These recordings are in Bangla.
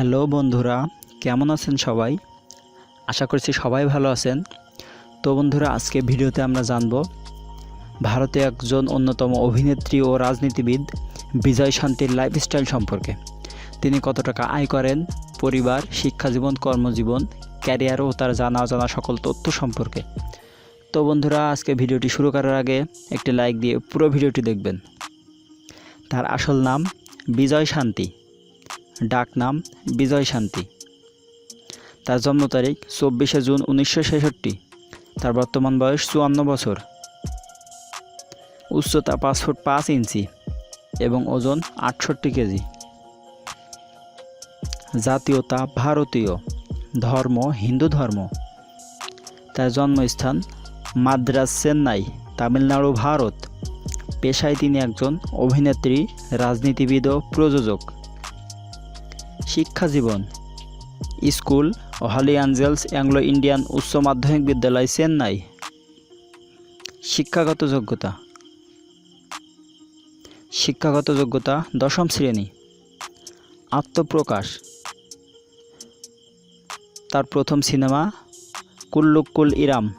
হ্যালো বন্ধুরা, কেমন আছেন সবাই? আশা করছি সবাই ভালো আছেন। তো বন্ধুরা, আজকে ভিডিওতে আমরা জানব, ভারতে একজন অন্যতম অভিনেত্রী ও রাজনীতিবিদ বিজয় শান্তির লাইফস্টাইল সম্পর্কে। তিনি কত টাকা আয় করেন, পরিবার, শিক্ষাজীবন, কর্মজীবন ক্যারিয়ার ও তার জানা অজানা সকল তথ্য সম্পর্কে। তো বন্ধুরা, আজকে ভিডিওটি শুরু করার আগে একটি লাইক দিয়ে পুরো ভিডিওটি দেখবেন। তার আসল নাম বিজয় শান্তি। ডাক নাম বিজয় শান্তি। তার জন্ম তারিখ চব্বিশে জুন উনিশশো ছেষট্টি। তার বর্তমান বয়স চুয়ান্ন বছর। উচ্চতা পাঁচ ফুট পাঁচ ইঞ্চি এবং ওজন আটষট্টি কেজি। জাতীয়তা ভারতীয়। ধর্ম হিন্দু ধর্ম। তার জন্মস্থান মাদ্রাজ চেন্নাই, তামিলনাড়ু, ভারত। পেশায় তিনি একজন অভিনেত্রী, রাজনীতিবিদ ও প্রযোজক। শিক্ষা জীবন। School holy angels anglo Indian উচ্চ মাধ্যমিক বিদ্যালয় চেন্নাই। শিক্ষাগত যোগ্যতা। শিক্ষাগত যোগ্যতা দশম শ্রেণি। আত্মপ্রকাশ। তার প্রথম সিনেমা কুল্লুকুল ইরাম,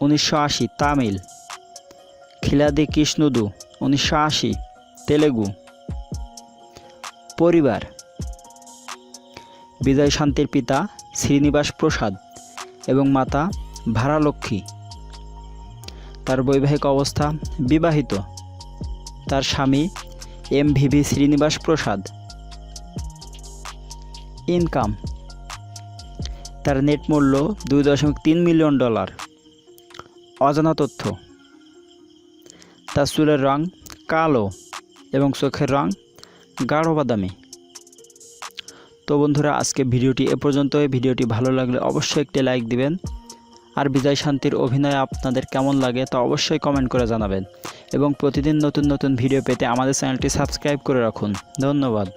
উনিশশো আশি, তামিল। খিলাদি কৃষ্ণদু, উনিশশো আশি, তেলেগু। পরিবার। বিজয় শান্তির পিতা শ্রীনিবাস প্রসাদ এবং মাতা ভারালক্ষ্মী। তার বৈবাহিক অবস্থা বিবাহিত। তার স্বামী M V V Srinivas Prasad. Income. তার নেট মূল্য দুই দশমিক তিন মিলিয়ন ডলার। অজানা তথ্য। তার চুলের রং কালো এবং চোখের রং গাঢ় বাদামি। তো বন্ধুরা, আজকে ভিডিওটি এ পর্যন্তই। ভিডিওটি ভালো লাগলে অবশ্যই একটি লাইক দিবেন। আর বিজয় শান্তির অভিনয় আপনাদের কেমন লাগে তা অবশ্যই কমেন্ট করে জানাবেন। এবং প্রতিদিন নতুন নতুন ভিডিও পেতে আমাদের চ্যানেলটি সাবস্ক্রাইব করে রাখুন। ধন্যবাদ।